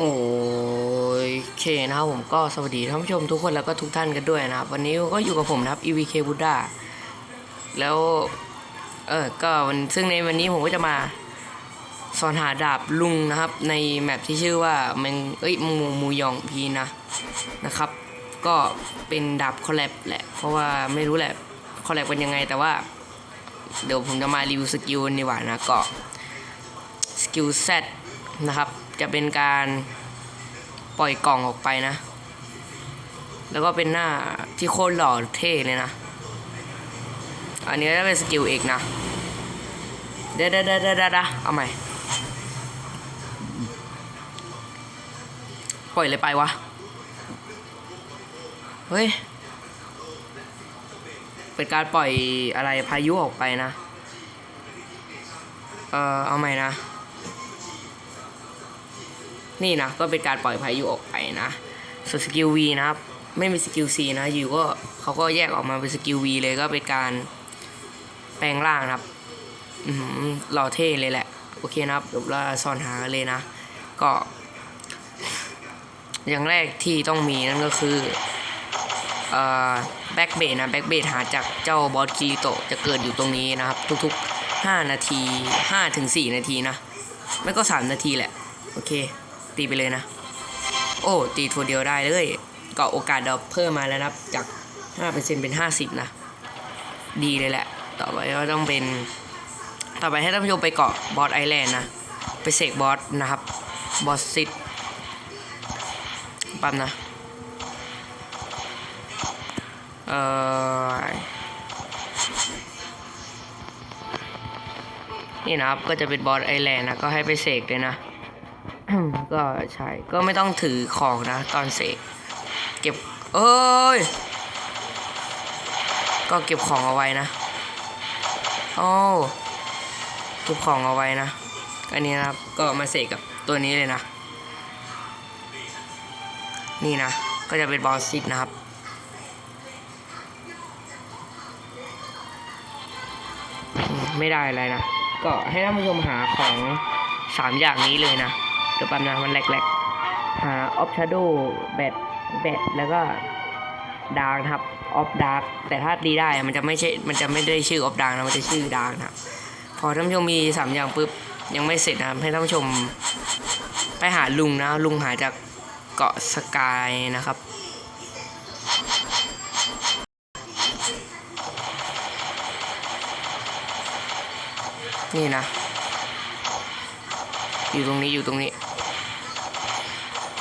โอเคนะครับผมก็สวัสดีท่านผู้ชมทุกคนแล้วก็ทุกท่านกันด้วยนะครับ วันนี้ก็อยู่กับผมนะครับ EVK Buddha แล้วเออก็วันซึ่งในวันนี้ผมก็จะมาสอนหาดาบลุงนะครับ ในแมปที่ชื่อว่ามันเอ้ยมูมูยองพีนะนะครับ ก็เป็นดาบคอลแลบแหละ เพราะว่าไม่รู้แหละคอลแลบเป็นยังไงแต่ว่า เดี๋ยวผมจะมารีวิวสกิลดีกว่านะก็สกิล Z นะครับ จะเป็นการปล่อยกล่องออกไปนะ แล้วก็เป็นหน้าที่โคตรหล่อเท่เลยนะ อันนี้ก็เป็นสกิลเอกนะเด้เด้เด้เด้เด้เอาใหม่ ปล่อยเลยไปวะ เฮ้ย เป็นการปล่อยอะไรพายุออกไปนะ เอ่อเอาใหม่นะ นี่นะก็เป็นการปล่อยพายุออกไปนะส่วนสกิล V นะครับไม่มีสกิล C นะอยู่ก็เขาก็แยกออกมาเป็นสกิล V เลยก็เป็นการแปลงร่างนะครับอืมหล่อเท่เลยแหละ โอเคนะครับเดี๋ยวเราสอนหาเลยนะ ก็ อย่างแรกที่ต้องมีนั่นก็คือเอ่อแบ็กเบดนะแบ็กเบดหาจากเจ้าบอสคิริโตะจะเกิดอยู่ตรงนี้นะครับ ทุกๆ 5 นาที5ถึง4นาทีนะ ไม่ก็ 3 นาทีแหละ โอเค ตีไปเลยนะ โอ้ ตีทัวเดียวได้เลย ก็โอกาสเราเพิ่มมาแล้วนะจาก 5%เป็น 50 นะ ดีเลยแหละ ต่อไปก็ต้องเป็น ต่อไปให้ท่านผู้ชมไปเกาะบอสไอแลนด์นะ ไปเสกบอสนะครับ บอสซิดปั๊มนะ เอ่อ นี่นะครับ ก็จะเป็นบอสไอแลนด์นะ ก็ให้ไปเสกเลยนะ ก็ใช่ ก็ไม่ต้องถือของนะ ตอนเสกเก็บ เอ้ย ก็เก็บของเอาไว้นะโอ้เก็บของเอาไว้นะ อันนี้นะครับ ก็มาเสกกับตัวนี้เลยนะ นี่นะ ก็จะเป็นบอสซิดนะครับไม่ได้อะไรนะ ก็ให้ท่านผู้ชมหาของสามอย่างนี้เลยนะ เดี๋ยวแป๊บนะมันแหลกๆหาออฟชาโดแบทแบทแล้วก็ดาร์ครับออฟดาร์แต่ถ้าดีได้มันจะไม่ใช่มันจะไม่ได้ชื่อออฟดาร์นะมันจะชื่อดาร์นะครับพอท่านผู้ชมมีสามอย่างปุ๊บยังไม่เสร็จนะให้ท่านผู้ชม ไปหาลุงนะ ลุงหาจากเกาะสกายนะครับนี่นะ อยู่ตรงนี้อยู่ตรงนี้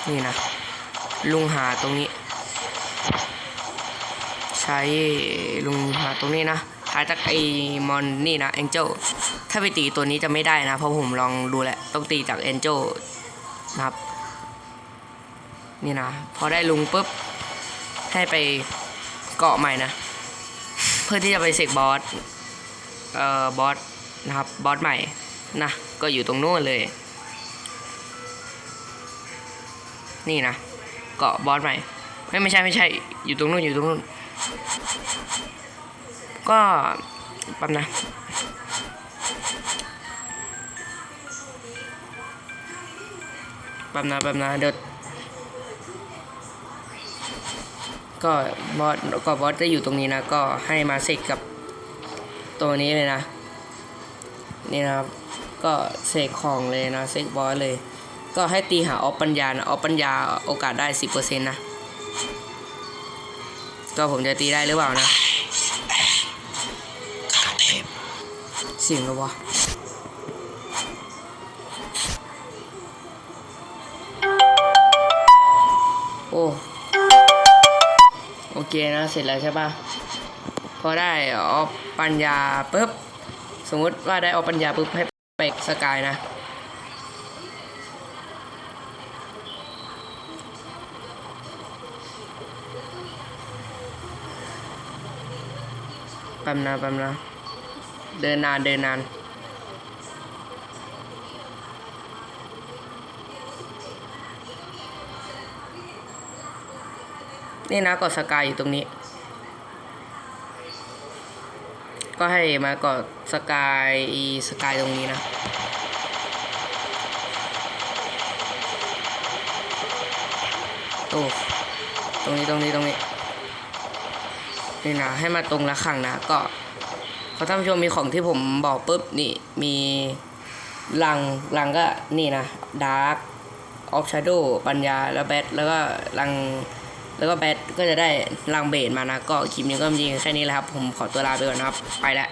นี่นะ ลุงหาตรงนี้ ใช้ลุงหาตรงนี้นะหาจากไอมอนนี่นะแองเจลถ้าไปตีตัวนี้จะไม่ได้นะ เพราะผมลองดูแหละ ต้องตีจากแองเจลนะครับ นี่นะ พอได้ลุงปุ๊บ ให้ไปเกาะใหม่นะ เพื่อที่จะไปเสกบอส เอ่อ บอสนะครับ บอสใหม่นะ ก็อยู่ตรงนู้นเลย นี่นะเกาะบอสใหม่ไม่ไม่ใช่ไม่ใช่อยู่ตรงนู้นอยู่ตรงนู้นก็แปั๊บนะแปั๊บนะแปั๊บนะเดี๋ยวก็บอสก็บอสจะอยู่ตรงนี้นะ ก็ให้มาเสกกับตัวนี้เลยนะ นี่นะครับ ก็เสกของเลยนะเสกบอสเลย ก็ให้ตีหาออฟปัญญานะออฟปัญญาโอกาสได้สิบเปอร์เซ็นต์นะ ก็ผมจะตีได้หรือเปล่านะเสียงแล้ววะโอ้โอเคนะ เสร็จแล้วใช่ปะพอได้ออปัญญาปุ๊บ สมมติว่าได้ออปัญญาปุ๊บให้ไปสกายนะ แป๊บนะแป๊บนะ เดินนานเดินนานนี่นะกดสกายอยู่ตรงนี้ ก็ให้มากดสกายสกายตรงนี้นะอ้ตรงนี้ตรงนี้ตรงนี้ นี่นะให้มาตรงละครั้งนะก็พอท่านผู้ชมมีของที่ผมบอกปุ๊บนี่มีลังลังก็นี่นะดาร์กออฟชาโดปัญญาแล้วแบทแล้วก็ลังแล้วก็แบทก็จะได้ลังเบสมานะ ก็คลิปนี้ก็มีแค่นี้แหละครับ ผมขอตัวลาไปก่อนนะครับ ไปแล้ว